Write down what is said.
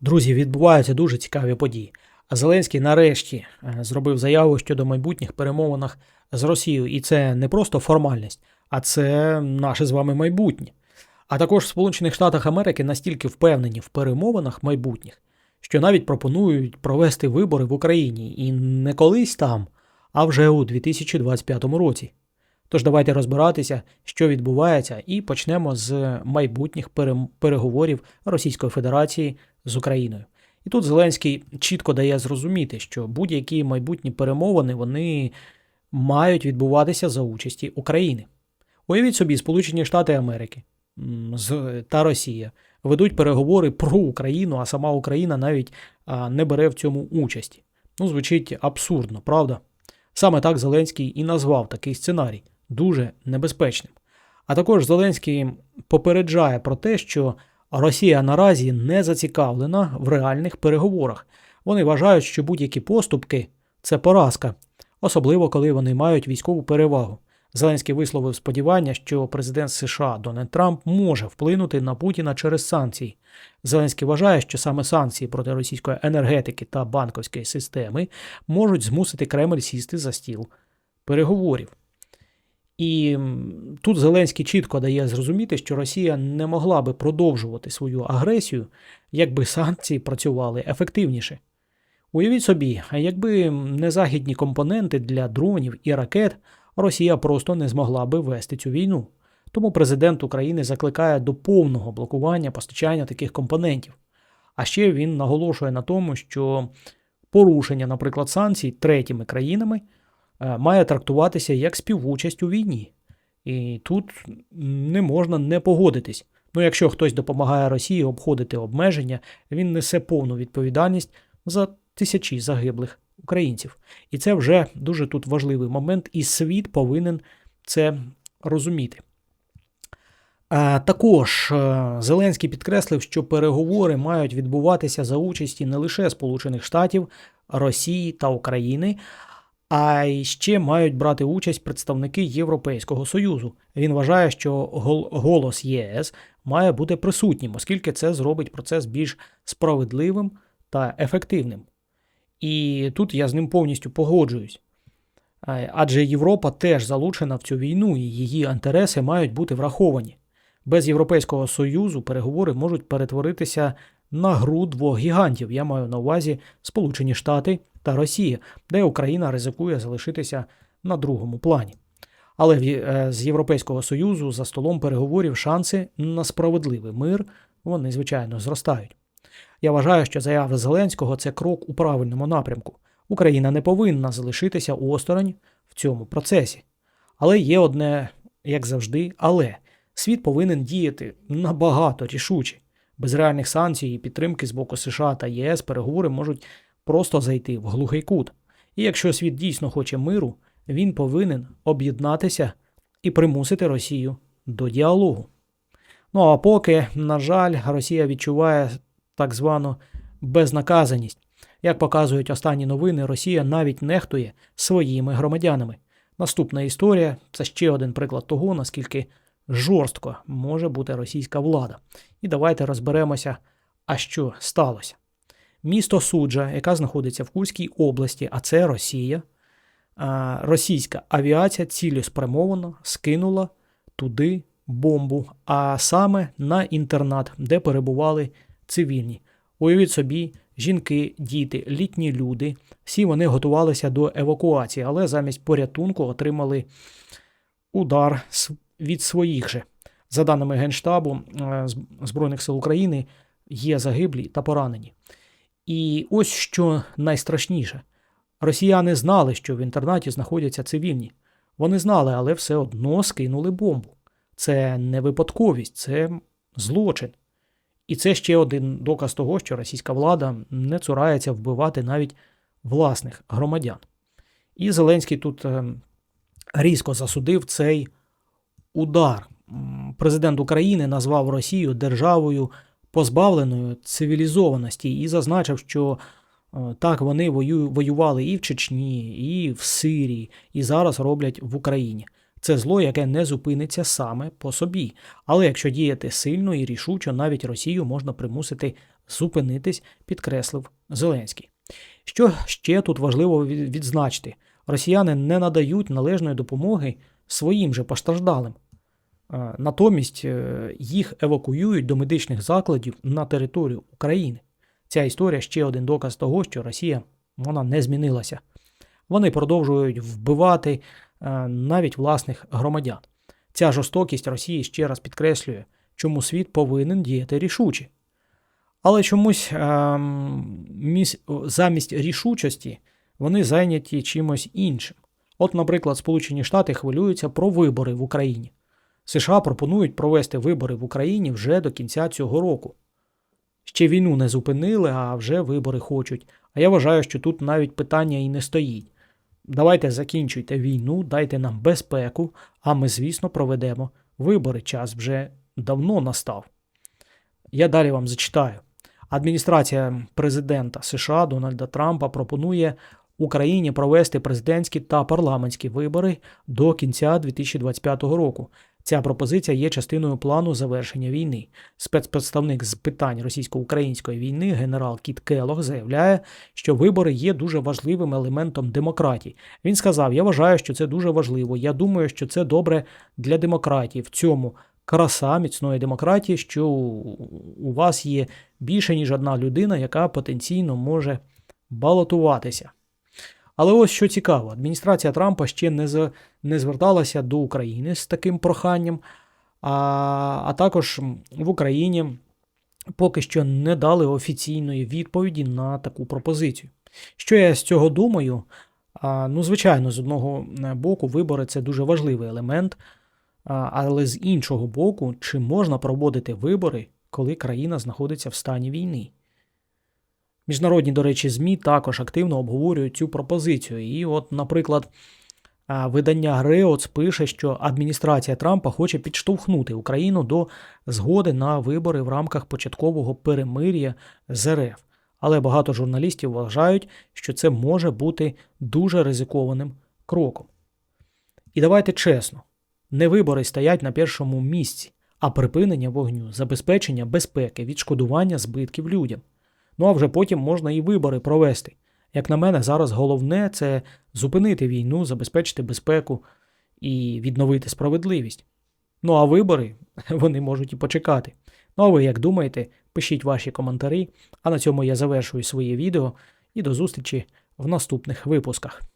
Друзі, відбуваються дуже цікаві події. Зеленський нарешті е, зробив заяву щодо майбутніх перемовинах з Росією. І це не просто формальність, а це наше з вами майбутнє. А також в Сполучених Штатах Америки настільки впевнені в перемовинах майбутніх, що навіть пропонують провести вибори в Україні і не колись там, а вже у 2025 році. Тож давайте розбиратися, що відбувається, і почнемо з майбутніх переговорів Російської Федерації з Україною. І тут Зеленський чітко дає зрозуміти, що будь-які майбутні перемовини вони мають відбуватися за участі України. Уявіть собі, Сполучені Штати Америки та Росія ведуть переговори про Україну, а сама Україна навіть не бере в цьому участі. Ну, звучить абсурдно, правда? Саме так Зеленський і назвав такий сценарій дуже небезпечним. А також Зеленський попереджає про те, що Росія наразі не зацікавлена в реальних переговорах. Вони вважають, що будь-які поступки це поразка, особливо коли вони мають військову перевагу. Зеленський висловив сподівання, що президент США Дональд Трамп може вплинути на Путіна через санкції. Зеленський вважає, що саме санкції проти російської енергетики та банківської системи можуть змусити Кремль сісти за стіл переговорів. І тут Зеленський чітко дає зрозуміти, що Росія не могла би продовжувати свою агресію, якби санкції працювали ефективніше. Уявіть собі, якби не західні компоненти для дронів і ракет, Росія просто не змогла би вести цю війну. Тому президент України закликає до повного блокування постачання таких компонентів. А ще він наголошує на тому, що порушення, наприклад, санкцій третіми країнами має трактуватися як співучасть у війні. І тут не можна не погодитись. Ну, якщо хтось допомагає Росії обходити обмеження, він несе повну відповідальність за тисячі загиблих українців. І це вже дуже тут важливий момент, і світ повинен це розуміти. Також е, Зеленський підкреслив, що переговори мають відбуватися за участі не лише Сполучених Штатів, Росії та України, а ще мають брати участь представники Європейського Союзу. Він вважає, що гол- голос ЄС має бути присутнім, оскільки це зробить процес більш справедливим та ефективним. І тут я з ним повністю погоджуюсь. Адже Європа теж залучена в цю війну, і її інтереси мають бути враховані. Без Європейського Союзу переговори можуть перетворитися на гру двох гігантів. Я маю на увазі Сполучені Штати та Росія, де Україна ризикує залишитися на другому плані. Але е, з Європейського Союзу за столом переговорів шанси на справедливий мир вони, звичайно, зростають. Я вважаю, що заява Зеленського це крок у правильному напрямку. Україна не повинна залишитися осторонь в цьому процесі. Але є одне, як завжди, але світ повинен діяти набагато рішуче. Без реальних санкцій і підтримки з боку США та ЄС переговори можуть просто зайти в глухий кут. І якщо світ дійсно хоче миру, він повинен об'єднатися і примусити Росію до діалогу. Ну а поки, на жаль, Росія відчуває так звану безнаказаність. Як показують останні новини, Росія навіть нехтує своїми громадянами. Наступна історія це ще один приклад того, наскільки жорстко може бути російська влада. І давайте розберемося, а що сталося. Місто Суджа, яка знаходиться в Курській області, а це Росія, російська авіація цілеспрямовано скинула туди бомбу, а саме на інтернат, де перебували цивільні. Уявіть собі, жінки, діти, літні люди, всі вони готувалися до евакуації, але замість порятунку отримали удар від своїх же. За даними Генштабу е, Збройних сил України, є загиблі та поранені. І ось що найстрашніше: росіяни знали, що в інтернаті знаходяться цивільні. Вони знали, але все одно скинули бомбу. Це не випадковість, це злочин. І це ще один доказ того, що російська влада не цурається вбивати навіть власних громадян. І Зеленський тут е, різко засудив цей удар. Президент України назвав Росію державою позбавленою цивілізованості і зазначив, що е, так вони воювали і в Чечні, і в Сирії, і зараз роблять в Україні. Це зло, яке не зупиниться саме по собі. Але якщо діяти сильно і рішуче, навіть Росію можна примусити зупинитись, підкреслив Зеленський. Що ще тут важливо відзначити? Росіяни не надають належної допомоги своїм же постраждалим. Е, Натомість е, їх евакуюють до медичних закладів на територію України. Ця історія ще один доказ того, що Росія вона не змінилася. Вони продовжують вбивати е, навіть власних громадян. Ця жорстокість Росії ще раз підкреслює, чому світ повинен діяти рішуче. Але чомусь замість рішучості вони зайняті чимось іншим. От, наприклад, Сполучені Штати хвилюються про вибори в Україні. США пропонують провести вибори в Україні вже до кінця цього року. Ще війну не зупинили, а вже вибори хочуть. А я вважаю, що тут навіть питання і не стоїть. Давайте закінчуйте війну, дайте нам безпеку, а ми, звісно, проведемо вибори. Час вже давно настав. Я далі вам зачитаю. Адміністрація президента США Дональда Трампа пропонує Україні провести президентські та парламентські вибори до кінця 2025 року. Ця пропозиція є частиною плану завершення війни. Спецпредставник з питань російсько-української війни генерал Кіт Келох заявляє, що вибори є дуже важливим елементом демократії. Він сказав: Я вважаю, що це дуже важливо. Я думаю, що це добре для демократії. В цьому краса міцної демократії, що у вас є більше ніж одна людина, яка потенційно може балотуватися. Але ось що цікаво, адміністрація Трампа ще не, за, не зверталася до України з таким проханням, а, а також в Україні поки що не дали офіційної відповіді на таку пропозицію. Що я з цього думаю? А, ну, звичайно, з одного е, боку, вибори це дуже важливий елемент, але з іншого боку, чи можна проводити вибори, коли країна знаходиться в стані війни? Міжнародні, до речі, ЗМІ також активно обговорюють цю пропозицію. І, от, наприклад, видання Греоц пише, що адміністрація Трампа хоче підштовхнути Україну до згоди на вибори в рамках початкового перемир'я з РФ. Але багато журналістів вважають, що це може бути дуже ризикованим кроком. І давайте чесно, не вибори стоять на першому місці, а припинення вогню, забезпечення безпеки, відшкодування збитків людям. Ну а вже потім можна і вибори провести. Як на мене, зараз головне це зупинити війну, забезпечити безпеку і відновити справедливість. Ну а вибори вони можуть і почекати. Ну а ви як думаєте, пишіть ваші коментарі. А на цьому я завершую своє відео і до зустрічі в наступних випусках.